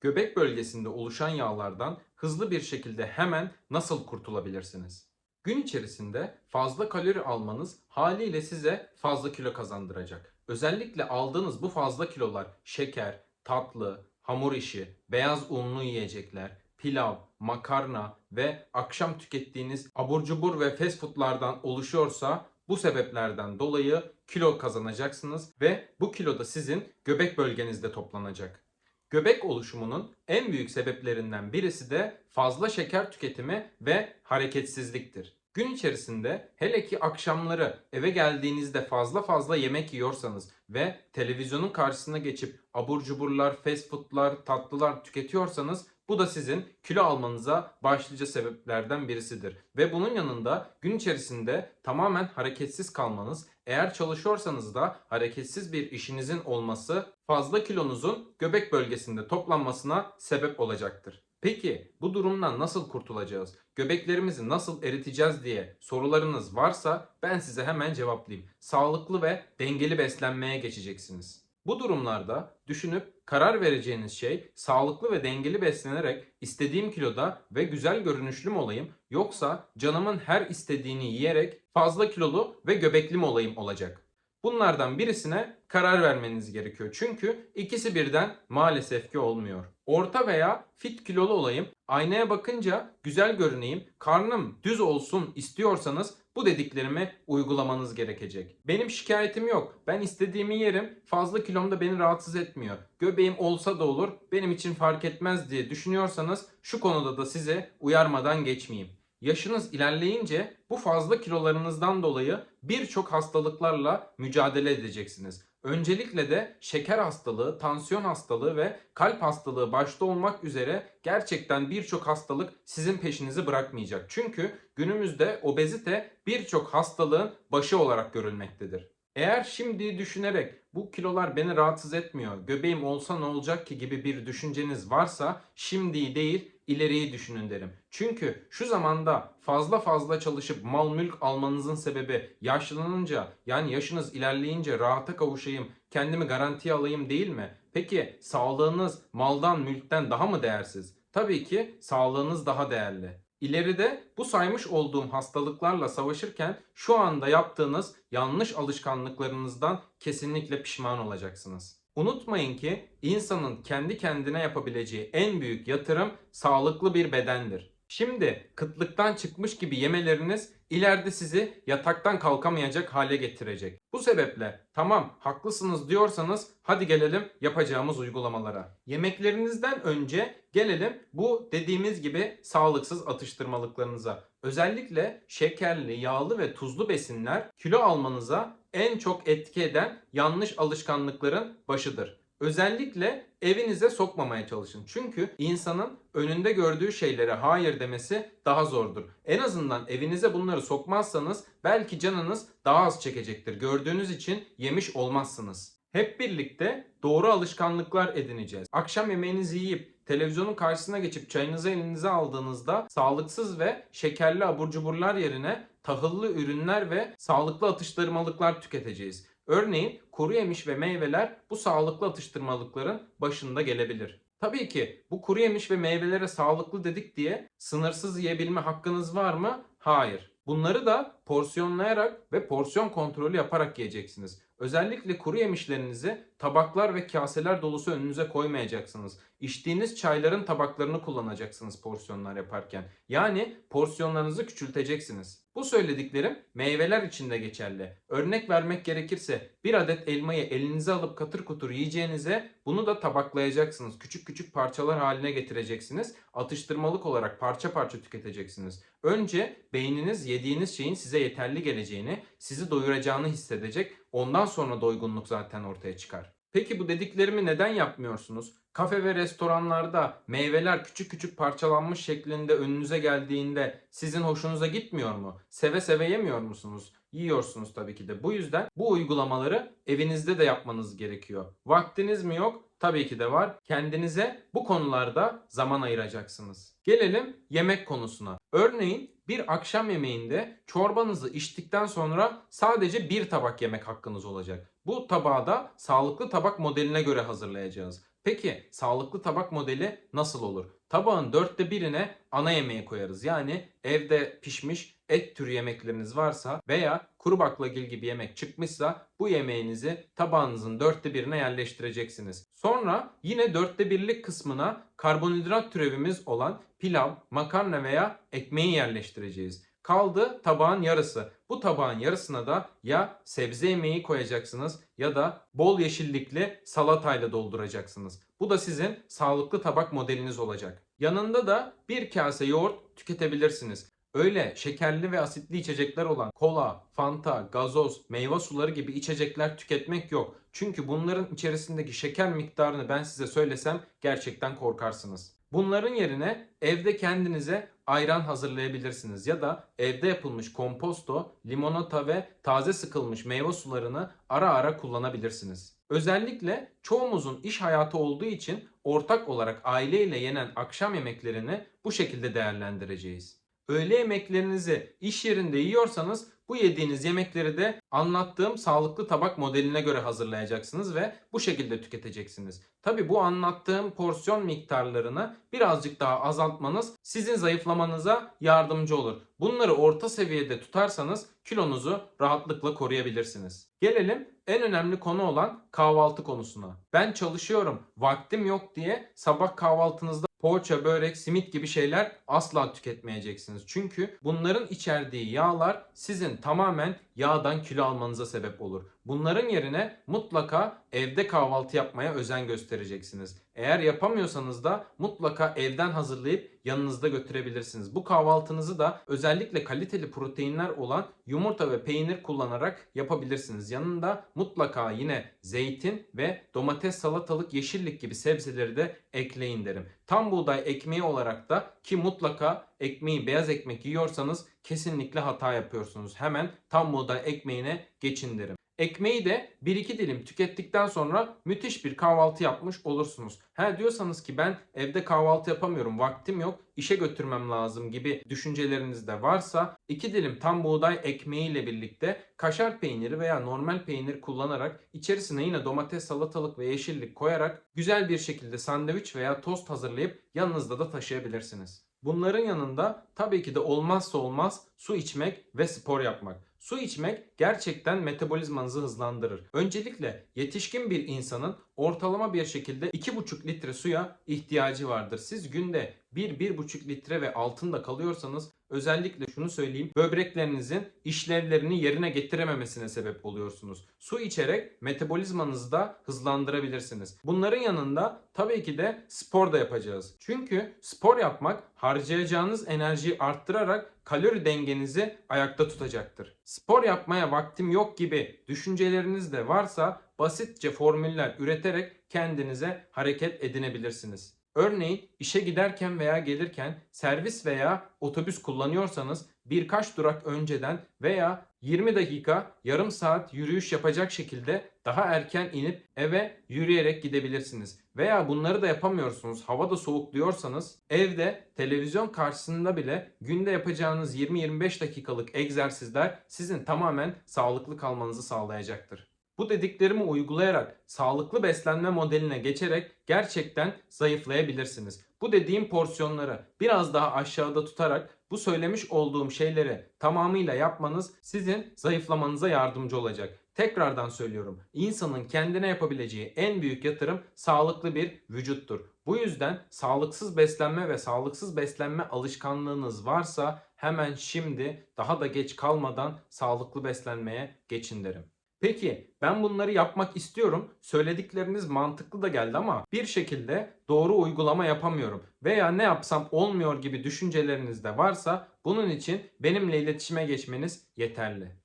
Göbek bölgesinde oluşan yağlardan hızlı bir şekilde hemen nasıl kurtulabilirsiniz? Gün içerisinde fazla kalori almanız haliyle size fazla kilo kazandıracak. Özellikle aldığınız bu fazla kilolar şeker, tatlı, hamur işi, beyaz unlu yiyecekler, pilav, makarna ve akşam tükettiğiniz abur cubur ve fast foodlardan oluşuyorsa bu sebeplerden dolayı kilo kazanacaksınız ve bu kilo da sizin göbek bölgenizde toplanacak. Göbek oluşumunun en büyük sebeplerinden birisi de fazla şeker tüketimi ve hareketsizliktir. Gün içerisinde hele ki akşamları eve geldiğinizde fazla fazla yemek yiyorsanız ve televizyonun karşısına geçip abur cuburlar, fast foodlar, tatlılar tüketiyorsanız bu da sizin kilo almanıza başlıca sebeplerden birisidir. Ve bunun yanında gün içerisinde tamamen hareketsiz kalmanız, eğer çalışıyorsanız da hareketsiz bir işinizin olması fazla kilonuzun göbek bölgesinde toplanmasına sebep olacaktır. Peki bu durumdan nasıl kurtulacağız? Göbeklerimizi nasıl eriteceğiz diye sorularınız varsa ben size hemen cevaplayayım. Sağlıklı ve dengeli beslenmeye geçeceksiniz. Bu durumlarda düşünüp karar vereceğiniz şey sağlıklı ve dengeli beslenerek istediğim kiloda ve güzel görünüşlü mü olayım yoksa canımın her istediğini yiyerek fazla kilolu ve göbekli mi olayım olacak. Bunlardan birisine karar vermeniz gerekiyor. Çünkü ikisi birden maalesef ki olmuyor. Orta veya fit kilolu olayım, aynaya bakınca güzel görüneyim, karnım düz olsun istiyorsanız bu dediklerimi uygulamanız gerekecek. Benim şikayetim yok. Ben istediğimi yerim. Fazla kilom da beni rahatsız etmiyor. Göbeğim olsa da olur. Benim için fark etmez diye düşünüyorsanız şu konuda da size uyarmadan geçmeyeyim. Yaşınız ilerleyince bu fazla kilolarınızdan dolayı birçok hastalıklarla mücadele edeceksiniz. Öncelikle de şeker hastalığı, tansiyon hastalığı ve kalp hastalığı başta olmak üzere gerçekten birçok hastalık sizin peşinizi bırakmayacak. Çünkü günümüzde obezite birçok hastalığın başı olarak görülmektedir. Eğer şimdi düşünerek bu kilolar beni rahatsız etmiyor, göbeğim olsa ne olacak ki gibi bir düşünceniz varsa şimdiyi değil ileriyi düşünün derim. Çünkü şu zamanda fazla fazla çalışıp mal mülk almanızın sebebi yaşlanınca yani yaşınız ilerleyince rahata kavuşayım, kendimi garantiye alayım değil mi? Peki sağlığınız maldan mülkten daha mı değersiz? Tabii ki sağlığınız daha değerli. İleride bu saymış olduğum hastalıklarla savaşırken şu anda yaptığınız yanlış alışkanlıklarınızdan kesinlikle pişman olacaksınız. Unutmayın ki insanın kendi kendine yapabileceği en büyük yatırım sağlıklı bir bedendir. Şimdi kıtlıktan çıkmış gibi yemeleriniz ileride sizi yataktan kalkamayacak hale getirecek. Bu sebeple tamam haklısınız diyorsanız hadi gelelim yapacağımız uygulamalara. Yemeklerinizden önce gelelim bu dediğimiz gibi sağlıksız atıştırmalıklarınıza. Özellikle şekerli, yağlı ve tuzlu besinler kilo almanıza en çok etki eden yanlış alışkanlıkların başıdır. Özellikle evinize sokmamaya çalışın. Çünkü insanın önünde gördüğü şeylere hayır demesi daha zordur. En azından evinize bunları sokmazsanız belki canınız daha az çekecektir. Gördüğünüz için yemiş olmazsınız. Hep birlikte doğru alışkanlıklar edineceğiz. Akşam yemeğinizi yiyip televizyonun karşısına geçip çayınızı elinize aldığınızda sağlıksız ve şekerli abur cuburlar yerine tahıllı ürünler ve sağlıklı atıştırmalıklar tüketeceğiz. Örneğin kuru yemiş ve meyveler bu sağlıklı atıştırmalıkların başında gelebilir. Tabii ki bu kuru yemiş ve meyvelere sağlıklı dedik diye sınırsız yiyebilme hakkınız var mı? Hayır. Bunları da porsiyonlayarak ve porsiyon kontrolü yaparak yiyeceksiniz. Özellikle kuru yemişlerinizi tabaklar ve kaseler dolusu önünüze koymayacaksınız. İçtiğiniz çayların tabaklarını kullanacaksınız porsiyonlar yaparken. Yani porsiyonlarınızı küçülteceksiniz. Bu söylediklerim meyveler için de geçerli. Örnek vermek gerekirse bir adet elmayı elinize alıp katır kutur yiyeceğinize bunu da tabaklayacaksınız. Küçük küçük parçalar haline getireceksiniz. Atıştırmalık olarak parça parça tüketeceksiniz. Önce beyniniz yediğiniz şeyin size yeterli geleceğini, sizi doyuracağını hissedecek. Ondan sonra doygunluk zaten ortaya çıkar. Peki bu dediklerimi neden yapmıyorsunuz? Kafe ve restoranlarda meyveler küçük küçük parçalanmış şeklinde önünüze geldiğinde sizin hoşunuza gitmiyor mu? Seve seve yemiyor musunuz? Yiyorsunuz tabii ki de. Bu yüzden bu uygulamaları evinizde de yapmanız gerekiyor. Vaktiniz mi yok? Tabii ki de var. Kendinize bu konularda zaman ayıracaksınız. Gelelim yemek konusuna. Örneğin bir akşam yemeğinde çorbanızı içtikten sonra sadece bir tabak yemek hakkınız olacak. Bu tabağı da sağlıklı tabak modeline göre hazırlayacağız. Peki sağlıklı tabak modeli nasıl olur? Tabağın dörtte birine ana yemeği koyarız. Yani evde pişmiş et türü yemekleriniz varsa veya kuru baklagil gibi yemek çıkmışsa bu yemeğinizi tabağınızın dörtte birine yerleştireceksiniz. Sonra yine dörtte birlik kısmına karbonhidrat türevimiz olan pilav, makarna veya ekmeği yerleştireceğiz. Kaldı tabağın yarısı. Bu tabağın yarısına da ya sebze yemeği koyacaksınız ya da bol yeşillikli salatayla dolduracaksınız. Bu da sizin sağlıklı tabak modeliniz olacak. Yanında da bir kase yoğurt tüketebilirsiniz. Öyle şekerli ve asitli içecekler olan kola, fanta, gazoz, meyve suları gibi içecekler tüketmek yok. Çünkü bunların içerisindeki şeker miktarını ben size söylesem gerçekten korkarsınız. Bunların yerine evde kendinize ayran hazırlayabilirsiniz ya da evde yapılmış komposto, limonata ve taze sıkılmış meyve sularını ara ara kullanabilirsiniz. Özellikle çoğumuzun iş hayatı olduğu için ortak olarak aileyle yenen akşam yemeklerini bu şekilde değerlendireceğiz. Öğle yemeklerinizi iş yerinde yiyorsanız bu yediğiniz yemekleri de anlattığım sağlıklı tabak modeline göre hazırlayacaksınız ve bu şekilde tüketeceksiniz. Tabi bu anlattığım porsiyon miktarlarını birazcık daha azaltmanız sizin zayıflamanıza yardımcı olur. Bunları orta seviyede tutarsanız kilonuzu rahatlıkla koruyabilirsiniz. Gelelim en önemli konu olan kahvaltı konusuna. Ben çalışıyorum, vaktim yok diye sabah kahvaltınızda poğaça, börek, simit gibi şeyler asla tüketmeyeceksiniz. Çünkü bunların içerdiği yağlar sizin tamamen yağdan kilo almanıza sebep olur. Bunların yerine mutlaka evde kahvaltı yapmaya özen göstereceksiniz. Eğer yapamıyorsanız da mutlaka evden hazırlayıp yanınızda götürebilirsiniz. Bu kahvaltınızı da özellikle kaliteli proteinler olan yumurta ve peynir kullanarak yapabilirsiniz. Yanında mutlaka yine zeytin ve domates, salatalık, yeşillik gibi sebzeleri de ekleyin derim. Tam buğday ekmeği olarak da ki mutlaka ekmeği beyaz ekmek yiyorsanız kesinlikle hata yapıyorsunuz. Hemen tam buğday ekmeğine geçin derim. Ekmeği de 1-2 dilim tükettikten sonra müthiş bir kahvaltı yapmış olursunuz. Ha diyorsanız ki ben evde kahvaltı yapamıyorum, vaktim yok, işe götürmem lazım gibi düşünceleriniz de varsa 2 dilim tam buğday ekmeği ile birlikte kaşar peyniri veya normal peynir kullanarak içerisine yine domates, salatalık ve yeşillik koyarak güzel bir şekilde sandviç veya tost hazırlayıp yanınızda da taşıyabilirsiniz. Bunların yanında tabii ki de olmazsa olmaz su içmek ve spor yapmak. Su içmek gerçekten metabolizmanızı hızlandırır. Öncelikle yetişkin bir insanın ortalama bir şekilde 2,5 litre suya ihtiyacı vardır. Siz günde 1-1,5 litre ve altında kalıyorsanız özellikle şunu söyleyeyim böbreklerinizin işlevlerini yerine getirememesine sebep oluyorsunuz. Su içerek metabolizmanızı da hızlandırabilirsiniz. Bunların yanında tabii ki de spor da yapacağız. Çünkü spor yapmak harcayacağınız enerjiyi arttırarak kalori dengenizi ayakta tutacaktır. Spor yapmaya vaktim yok gibi düşünceleriniz de varsa basitçe formüller üreterek kendinize hareket edinebilirsiniz. Örneğin işe giderken veya gelirken servis veya otobüs kullanıyorsanız birkaç durak önceden veya 20 dakika, yarım saat yürüyüş yapacak şekilde daha erken inip eve yürüyerek gidebilirsiniz. Veya bunları da yapamıyorsunuz, hava da soğuk diyorsanız evde televizyon karşısında bile günde yapacağınız 20-25 dakikalık egzersizler sizin tamamen sağlıklı kalmanızı sağlayacaktır. Bu dediklerimi uygulayarak sağlıklı beslenme modeline geçerek gerçekten zayıflayabilirsiniz. Bu dediğim porsiyonları biraz daha aşağıda tutarak bu söylemiş olduğum şeyleri tamamıyla yapmanız sizin zayıflamanıza yardımcı olacak. Tekrardan söylüyorum. İnsanın kendine yapabileceği en büyük yatırım sağlıklı bir vücuttur. Bu yüzden sağlıksız beslenme ve sağlıksız beslenme alışkanlığınız varsa hemen şimdi daha da geç kalmadan sağlıklı beslenmeye geçin derim. Peki ben bunları yapmak istiyorum. Söyledikleriniz mantıklı da geldi ama bir şekilde doğru uygulama yapamıyorum veya ne yapsam olmuyor gibi düşünceleriniz de varsa bunun için benimle iletişime geçmeniz yeterli.